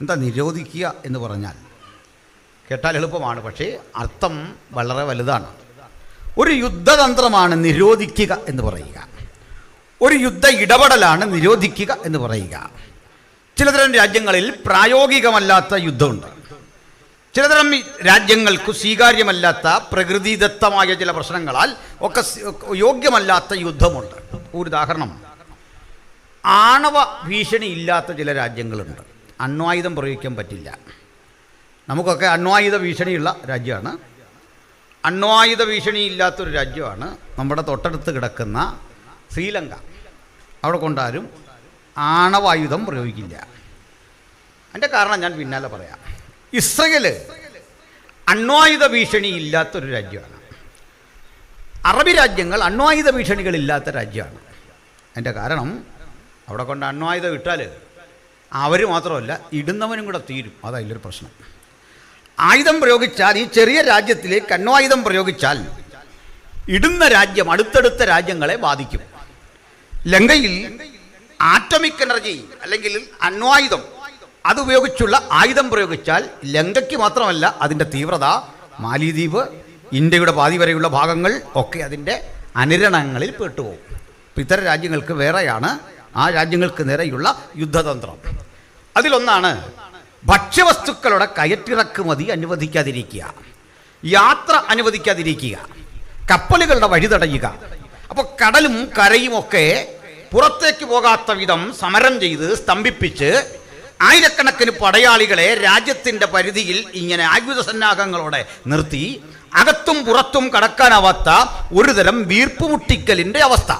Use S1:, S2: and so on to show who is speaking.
S1: എന്താ നിരോധിക്കുക എന്ന് പറഞ്ഞാൽ? കേട്ടാൽ എളുപ്പമാണ് പക്ഷേ അർത്ഥം വളരെ വലുതാണ്. ഒരു യുദ്ധതന്ത്രമാണ് നിരോധിക്കുക എന്ന് പറയുക. ഒരു യുദ്ധ ഇടപെടലാണ് നിരോധിക്കുക എന്ന് പറയുക. ചിലതരം രാജ്യങ്ങളിൽ പ്രായോഗികമല്ലാത്ത യുദ്ധമുണ്ട്. ചിലതരം രാജ്യങ്ങൾക്ക് സ്വീകാര്യമല്ലാത്ത പ്രകൃതിദത്തമായ ചില പ്രശ്നങ്ങളാൽ ഒക്കെ യോഗ്യമല്ലാത്ത യുദ്ധമുണ്ട്. ഒരു ഉദാഹരണം. ആണവ ഭീഷണി ഇല്ലാത്ത ചില രാജ്യങ്ങളുണ്ട്. അണ്വായുധം പ്രയോഗിക്കാൻ പറ്റില്ല. നമുക്കൊക്കെ അണ്വായുധ ഭീഷണിയുള്ള രാജ്യമാണ്. അണ്വായുധ ഭീഷണി ഇല്ലാത്തൊരു രാജ്യമാണ് നമ്മുടെ തൊട്ടടുത്ത് കിടക്കുന്ന ശ്രീലങ്ക. അവിടെ കൊണ്ടാരും ആണവായുധം പ്രയോഗിക്കില്ല. അതിന്റെ കാരണം ഞാൻ പിന്നാലെ പറയാം. ഇസ്രയേൽ അണ്വായുധ ഭീഷണി ഇല്ലാത്തൊരു രാജ്യമാണ്. അറബി രാജ്യങ്ങൾ അണ്വായുധ ഭീഷണികളില്ലാത്ത രാജ്യമാണ്. അതിന്റെ കാരണം അവിടെ കൊണ്ട് അണ്വായുധം ഇട്ടാൽ അവർ മാത്രമല്ല ഇടുന്നവനും കൂടെ തീരും. അതല്ലൊരു പ്രശ്നം. ആയുധം പ്രയോഗിച്ചാൽ ഈ ചെറിയ രാജ്യത്തിലെ കണ്വായുധം പ്രയോഗിച്ചാൽ ഇടുന്ന രാജ്യം അടുത്തടുത്ത രാജ്യങ്ങളെ ബാധിക്കും. ലങ്കയിൽ ആറ്റമിക് എനർജി അല്ലെങ്കിൽ അണ്വായുധം അതുപയോഗിച്ചുള്ള ആയുധം പ്രയോഗിച്ചാൽ ലങ്കയ്ക്ക് മാത്രമല്ല അതിന്റെ തീവ്രത മാലിദ്വീപ് ഇന്ത്യയുടെ പാതി വരെയുള്ള ഭാഗങ്ങൾ ഒക്കെ അതിന്റെ അനുരണങ്ങളിൽ പെട്ടുപോകും. ഇത്തരം രാജ്യങ്ങൾക്ക് വേറെയാണ് ആ രാജ്യങ്ങൾക്ക് നേരെയുള്ള യുദ്ധതന്ത്രം. അതിലൊന്നാണ് ഭക്ഷ്യവസ്തുക്കളുടെ കയറ്റിറക്കുമതി അനുവദിക്കാതിരിക്കുക. യാത്ര അനുവദിക്കാതിരിക്കുക. കപ്പലുകളുടെ വഴി തടയുക. അപ്പോൾ കടലും കരയും ഒക്കെ പുറത്തേക്ക് പോകാത്ത വിധം സമരം ചെയ്ത് സ്തംഭിപ്പിച്ച് ആയിരക്കണക്കിന് പടയാളികളെ രാജ്യത്തിന്റെ പരിധിയിൽ ഇങ്ങനെ ആയുധ സന്നാഹങ്ങളോടെ നിർത്തി അകത്തും പുറത്തും കടക്കാനാവാത്ത ഒരുതരം വീർപ്പുമുട്ടിക്കലിന്റെ അവസ്ഥ.